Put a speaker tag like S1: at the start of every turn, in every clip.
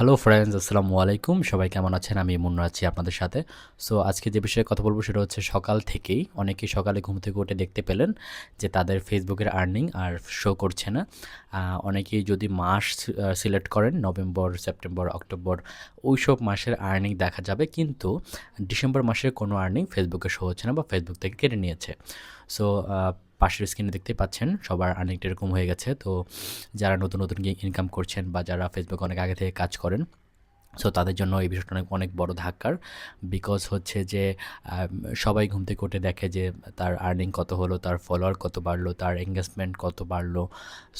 S1: Hello friends আসসালামু আলাইকুম। সবাই কেমন আছেন? আমি মুন্না আছি আপনাদের সাথে। সো আজকে যে বিষয়ে কথা বলব সেটা হচ্ছে সকাল থেকেই। অনেকেই সকালে ঘুম থেকে উঠে দেখতে পেলেন যে তাদের ফেসবুকের আর্নিং আর শো করছে না। অনেকেই যদি মাস সিলেক্ট করেন নভেম্বর সেপ্টেম্বর অক্টোবর ওই সব মাসের আর্নিং দেখা যাবে। কিন্তু ডিসেম্বর মাসের কোনো আর্নিং ফেসবুকে শো হচ্ছে না বা ফেসবুক থেকে কেটে নিয়েছে। সো পাশের স্ক্রিনে দেখতে পাচ্ছেন, সবার অনেকটা এরকম হয়ে গেছে। তো যারা নতুন নতুন ইনকাম করছেন বা যারা ফেসবুকে অনেক আগে থেকে কাজ করেন সো তাদের জন্য এই বিষয়টা অনেক অনেক বড় ধাক্কার। বিকজ হচ্ছে যে সবাই ঘুম থেকে উঠে দেখে যে, তার আর্নিং কত হলো, তার ফলোয়ার কত বাড়লো, তার এঙ্গেজমেন্ট কত বাড়লো।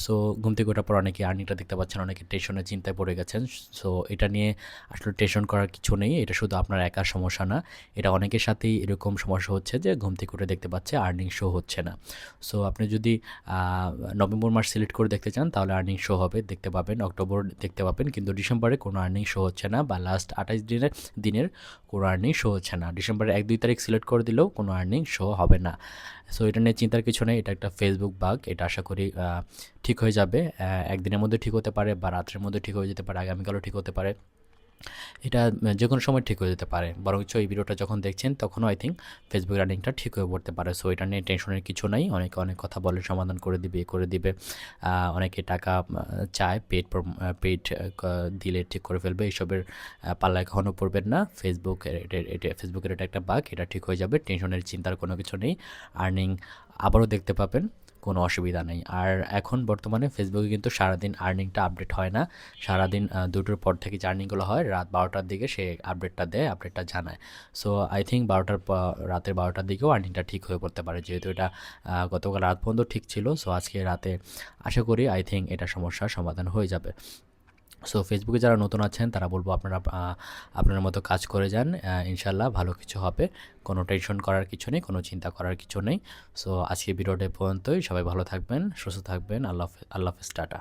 S1: সো ঘুম থেকে ওঠার পর অনেকে আর্নিংটা দেখতে পাচ্ছেন, অনেকে টেনশনে চিন্তায় পড়ে গেছেন। সো এটা নিয়ে আসলে টেনশন করার কিছু নেই, এটা শুধু আপনার একার সমস্যা না। এটা অনেকের সাথেই এরকম সমস্যা হচ্ছে যে, ঘুম থেকে উঠে দেখতে পাচ্ছে আর্নিং শো হচ্ছে না। সো আপনি যদি নভেম্বর মাস সিলেক্ট করে দেখতে চান, তাহলে আর্নিং শো হবে, দেখতে পাবেন, অক্টোবর দেখতে পাবেন, কিন্তু ডিসেম্বরে কোনো আর্নিং শো হচ্ছে না বা লাস্ট আঠাশ দিনের দিনের কোনো আর্নিং শো হচ্ছে না। ডিসেম্বরের এক, দুই তারিখ সিলেক্ট করে দিলেও কোনো আর্নিং শো হবে না। সো এটা নিয়ে চিন্তার কিছু নেই, এটা একটা ফেসবুক বাগ এটা আশা করি ঠিক হয়ে যাবে। একদিনের মধ্যে ঠিক হতে পারে বা রাত্রের মধ্যে ঠিক হয়ে যেতে পারে, আগামীকালও ঠিক হতে পারে। এটা যে কোনো সময় ঠিক হয়ে যেতে পারে। বরঞ্চ এই ভিডিওটা যখন দেখছেন, তখনও আই থিঙ্ক ফেসবুক রানিংটা ঠিক হয়ে পড়তে পারে। সো এটা নিয়ে টেনশনের কিছু নাই। অনেকে অনেক কথা বলে, সমাধান করে দিবে করে দিবে। অনেকে টাকা চায় পেড পেড দিলে ঠিক করে ফেলবে। এইসবের পাল্লায় কখনো পড়বেন না। ফেসবুক এটা ফেসবুকের এটা একটা বাক এটা ঠিক হয়ে যাবে। টেনশনের চিন্তার কোনো কিছু নেই। আর্নিং আবারও দেখতে পাবেন। কোনো অসুবিধা নেই। আর এখন বর্তমানে ফেসবুকে কিন্তু সারাদিন আর্নিংটা আপডেট হয় না। সারাদিন দুটোর পর থেকে যে হয়, রাত বারোটার দিকে সে আপডেটটা দেয় আপডেটটা জানায়। সো আই থিঙ্ক বারোটার রাতের বারোটার দিকেও আর্নিংটা ঠিক হয়ে পড়তে পারে। যেহেতু এটা গতকাল রাত পর্যন্ত ঠিক ছিল সো আজকে রাতে আশা করি আই থিঙ্ক এটা সমস্যার সমাধান হয়ে যাবে। সো ফেসবুকে যারা নতুন আছেন, তারা বলব আপনারা আপনার মতো কাজ করে যান ইনশাল্লাহ ভালো কিছু হবে। কোনো টেনশন করার কিছু নেই, কোনো চিন্তা করার কিছু নেই। সো আজকে ভিডিওটা পর্যন্তই। সবাই ভালো থাকবেন, সুস্থ থাকবেন। আল্লাহ আল্লাহ হাফেজ, টাটা।